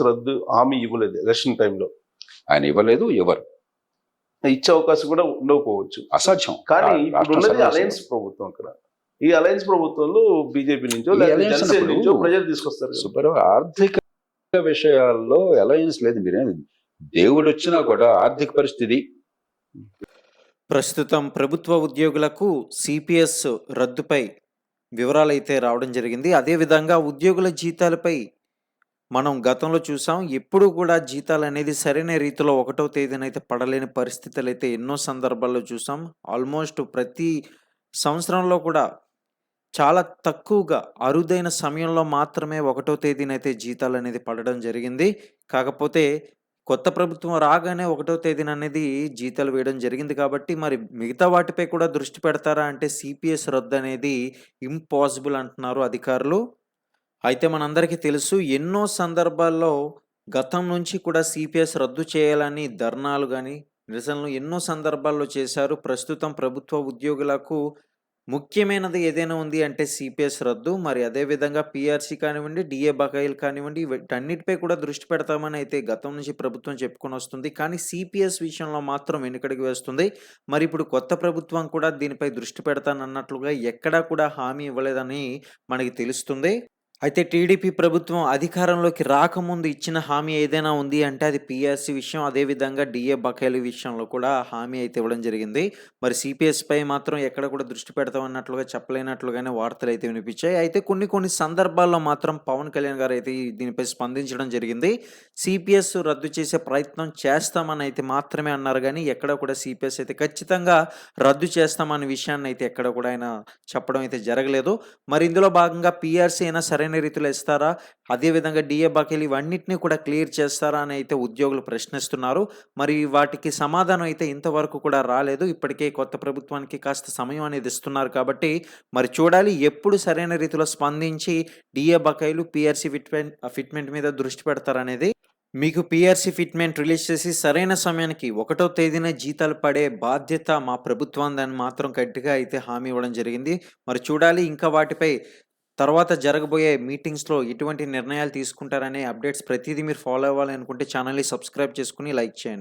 రద్దు హామీ ఇవ్వలేదు ఎలక్షన్ టైంలో. ఆయన ఇవ్వలేదు ఎవరు? ఇచ్చే అవకాశం కూడా ఉండకపోవచ్చు. అసాధ్యం. కానీ ఇప్పుడు ఉన్నది. అలయన్స్ ప్రభుత్వం అక్కడ. ఈ అలయన్స్ ప్రభుత్వంలో బీజేపీ నుంచో జనసేన నుంచో ప్రజలు తీసుకొస్తారు. సుబ్బారావు ఆర్థిక విషయాల్లో అలయన్స్ లేదు మీరే దేవుడు వచ్చినా కూడా ఆర్థిక పరిస్థితి. ప్రస్తుతం ప్రభుత్వ ఉద్యోగులకు సిపిఎస్ రద్దుపై వివరాలు అయితే రావడం జరిగింది. అదేవిధంగా ఉద్యోగుల జీతాలపై మనం గతంలో చూసాం ఎప్పుడు కూడా జీతాలు అనేది సరైన రీతిలో ఒకటో తేదీన అయితే పడలేని పరిస్థితులు అయితే ఎన్నో సందర్భాల్లో చూసాం. ఆల్మోస్ట్ ప్రతి సంవత్సరంలో కూడా చాలా తక్కువగా అరుదైన సమయంలో మాత్రమే ఒకటో తేదీన అయితే జీతాలు అనేది పడడం జరిగింది. కాకపోతే కొత్త ప్రభుత్వం రాగానే ఒకటో తేదీన అనేది జీతాలు వేయడం జరిగింది కాబట్టి మరి మిగతా వాటిపై కూడా దృష్టి పెడతారా అంటే సిపిఎస్ రద్దు అనేది ఇంపాసిబుల్ అంటున్నారు అధికారులు. అయితే మనందరికీ తెలుసు ఎన్నో సందర్భాల్లో గతం నుంచి కూడా సిపిఎస్ రద్దు చేయాలని ధర్నాలు కానీ నిరసనలు ఎన్నో సందర్భాల్లో చేశారు. ప్రస్తుతం ప్రభుత్వ ఉద్యోగులకు ముఖ్యమైనది ఏదైనా ఉంది అంటే సిపిఎస్ రద్దు. మరి అదేవిధంగా పిఆర్సీ కానివ్వండి డిఏ బకాయిలు కానివ్వండి వీటన్నిటిపై కూడా దృష్టి పెడతామని అయితే గతం నుంచి ప్రభుత్వం చెప్పుకొని వస్తుంది. కానీ సిపిఎస్ విషయంలో మాత్రం వెనుకడికి వేస్తుంది. మరి ఇప్పుడు కొత్త ప్రభుత్వం కూడా దీనిపై దృష్టి పెడతానన్నట్లుగా ఎక్కడా కూడా హామీ ఇవ్వలేదని మనకి తెలుస్తుంది. అయితే టీడీపీ ప్రభుత్వం అధికారంలోకి రాకముందు ఇచ్చిన హామీ ఏదైనా ఉంది అంటే అది పిఎస్సి విషయం అదేవిధంగా డిఏ బకాయిల విషయంలో కూడా హామీ అయితే ఇవ్వడం జరిగింది. మరి సిపిఎస్ పై మాత్రం ఎక్కడ కూడా దృష్టి పెడతామన్నట్లుగా చెప్పలేనట్లుగానే వార్తలు అయితే వినిపించాయి. అయితే కొన్ని కొన్ని సందర్భాల్లో మాత్రం పవన్ కళ్యాణ్ గారు అయితే దీనిపై స్పందించడం జరిగింది. సిపిఎస్ రద్దు చేసే ప్రయత్నం చేస్తామని అయితే మాత్రమే అన్నారు కానీ ఎక్కడ కూడా సిపిఎస్ అయితే ఖచ్చితంగా రద్దు చేస్తామనే విషయాన్ని అయితే ఎక్కడ కూడా ఆయన చెప్పడం అయితే జరగలేదు. మరి ఇందులో భాగంగా పిఆర్సీ అయినా సరైన రీతిలో ఇస్తారా? అదేవిధంగా డిఏ బకాయిలు ఇవన్నిటిని కూడా క్లియర్ చేస్తారా అని అయితే ఉద్యోగులు ప్రశ్నిస్తున్నారు. మరి వాటికి సమాధానం అయితే ఇంతవరకు కూడా రాలేదు. ఇప్పటికే కొత్త ప్రభుత్వానికి కాస్త సమయం అనేది ఇస్తున్నారు కాబట్టి మరి చూడాలి ఎప్పుడు సరైన రీతిలో స్పందించి డిఏ బకాయిలు పిఆర్సీ ఫిట్మెంట్ ఫిట్మెంట్ మీద దృష్టి పెడతారనేది. మీకు పిఆర్సీ ఫిట్మెంట్ రిలీజ్ చేసి సరైన సమయానికి ఒకటో తేదీన జీతాలు పడే బాధ్యత మా ప్రభుత్వం దాన్ని మాత్రం గట్టిగా అయితే హామీ ఇవ్వడం జరిగింది. మరి చూడాలి ఇంకా వాటిపై తర్వాత జరగబోయే మీటింగ్స్లో ఎటువంటి నిర్ణయాలు తీసుకుంటారనే అప్డేట్స్ ప్రతిదీ మీరు ఫాలో అవ్వాలనుకుంటే ఛానల్ని సబ్స్క్రైబ్ చేసుకుని లైక్ చేయండి.